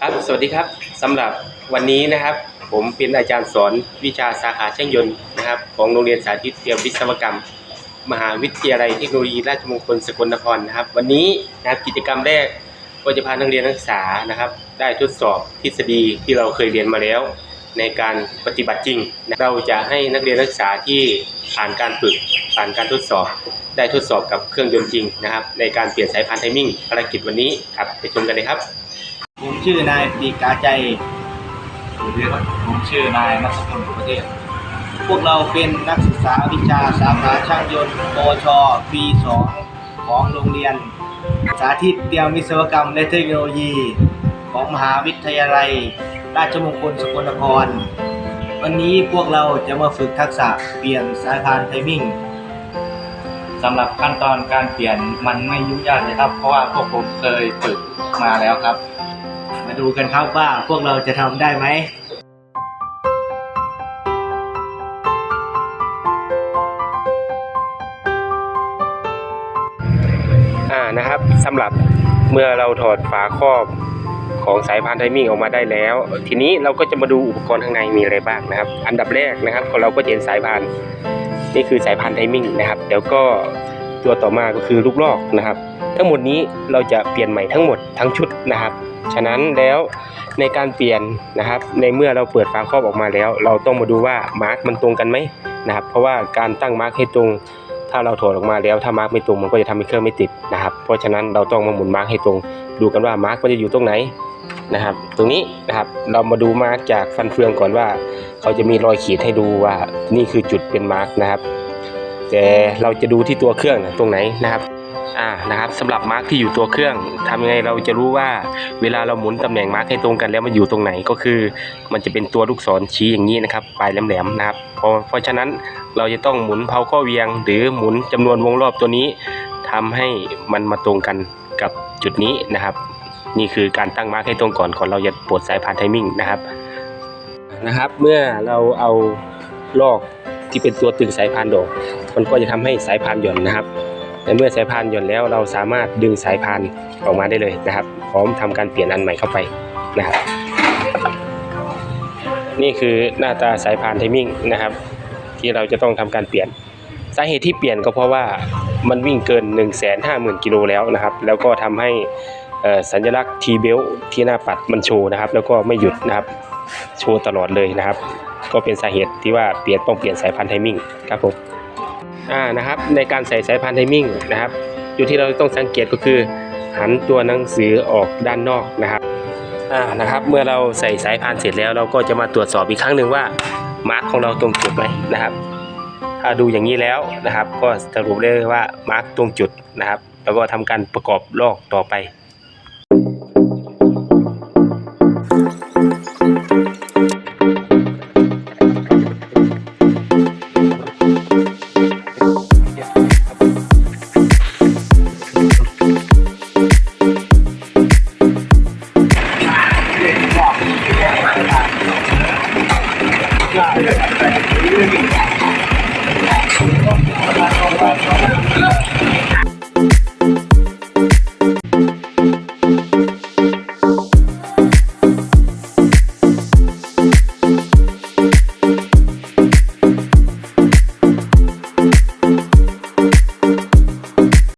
ครับ สวัสดีครับสำหรับวันนี้นะครับ ผมเป็นอาจารย์สอนวิชาสาขาช่างยนต์นะครับ ของโรงเรียนสาธิตเตรียมวิศวกรรม มหาวิทยาลัยเทคโนโลยีราชมงคลสกลนครนะครับ วันนี้นะครับกิจกรรมแรกก็จะพานักเรียนนักศึกษานะครับ ได้ทดสอบทฤษฎีที่เราเคยเรียนมาแล้ว ในการปฏิบัติจริงนะเราจะให้นักเรียนนักศึกษาที่ผ่านการฝึกผ่านการทดสอบได้ทดสอบกับเครื่องยนต์จริงนะครับ ในการเปลี่ยนสายพานไทมิ่งภารกิจวันนี้ครับไปชมกันเลยครับ ผมชื่อนายปีกาใจสวัสดีครับผมชื่อนายนัทพลประเทศ พวกเราเป็นนักศึกษาวิชาสาขาช่างยนต์ปชปี2ของโรงเรียน สาธิตเตรียมวิศวกรรมและเทคโนโลยี ของมหาวิทยาลัย ราชมงคลสกลนคร วันนี้พวกเราจะมาฝึกทักษะเปลี่ยนสายพานไทมิ่ง สำหรับขั้นตอนการเปลี่ยนมันไม่ยุ่งยากเลยครับ เพราะว่าพวกผมเคยฝึกมาแล้วครับ มาดูกันครับว่าพวกเราจะทำได้ไหมอ่านะครับสำหรับเมื่อเราถอดฝาครอบของสายพานไทมิ่งออกมาได้แล้ว ทีนี้เราก็จะมาดูอุปกรณ์ข้างในมีอะไรบ้างนะครับ อันดับแรกนะครับเราก็จะเห็นสายพาน นี่คือสายพานธุ์ไทมิ่งนะครับแล้วก็ตัวต่อมาก็คือลูกลอกนะครับ ทั้งหมดนี้เราจะเปลี่ยนใหม่ทั้งหมดทั้งชุดนะครับ ฉะนั้นแล้วในการเปลี่ยนนะครับ ในเมื่อเราเปิดฝาครอบออกมาแล้ว เราต้องมาดูว่ามาร์กมันตรงกันไหมนะครับ เพราะว่าการตั้งมาร์กให้ตรง ถ้าเราถอดออกมาแล้วถ้ามาร์กไม่ตรงมันก็จะทำให้เครื่องไม่ติดนะครับ เพราะฉะนั้นเราต้องมาหมุนมาร์กให้ตรง ดูกันว่ามาร์กมันจะอยู่ตรงไหน นะครับ ตรงนี้นะครับเรามาดูมาร์กจากฟันเฟืองก่อนว่า เขาจะมีรอยขีดให้ดูว่านี่คือจุดเป็นมาร์กนะครับ แต่เราจะดูที่ตัวเครื่องนะตรงไหนนะครับอ่านะครับสำหรับมาร์กที่อยู่ตัวเครื่องทำยังไงเราจะรู้ว่าเวลาเราหมุนตำแหน่งมาร์กให้ตรงกันแล้วมันอยู่ตรงไหนก็คือ มันจะเป็นตัวลูกศรชี้อย่างนี้นะครับปลายแหลมๆนะครับเพราะเพราะฉะนั้นเราจะต้องหมุนเพาข้อเวียง หรือหมุนจำนวนวงรอบตัวนี้ทำให้มันมาตรงกันกับจุดนี้นะครับ นี่คือการตั้งมาร์กให้ตรงก่อนก่อนเราจะปลดสายพานไทมิ่งนะครับนะครับ เมื่อเราเอาลอกที่เป็นตัวตึงสายพานออก มันก็จะทำให้สายพานหย่อนนะครับในเมื่อสายพานหย่อนแล้วเราสามารถดึงสายพานออกมาได้เลยนะครับ พร้อมทำการเปลี่ยนอันใหม่เข้าไปนะครับ นี่คือหน้าตาสายพานไทมิ่งนะครับ ที่เราจะต้องทำการเปลี่ยนสาเหตุที่เปลี่ยนก็เพราะว่ามันวิ่งเกิน 1 5 0 0 0 0กิโลแล้วนะครับ แล้วก็ทำให้ สัญลักษณ์ T belt ที่หน้าปัดมันโชว์นะครับ แล้วก็ไม่หยุดนะครับ โชว์ตลอดเลยนะครับ ก็เป็นสาเหตุที่ว่าเปลี่ยนต้องเปลี่ยนสายพานธุ์ไทมิ่งครับผมอ่านะครับในการใส่สายพานธุ์ไทมิ่งนะครับอยู่ที่เราต้องสังเกตก็คือหันตัวหนังสือออกด้านนอกนะครับอ่านะครับ เมื่อเราใส่สายพานเสร็จแล้วเราก็จะมาตรวจสอบอีกครั้งหนึ่งว่ามาร์กของเราตรงจุดไหมนะครับ ถ้าดูอย่างนี้แล้วนะครับ ก็สรุปได้ว่ามาร์กตรงจุดนะครับ แล้วก็ทำการประกอบลอกต่อไป Yeah.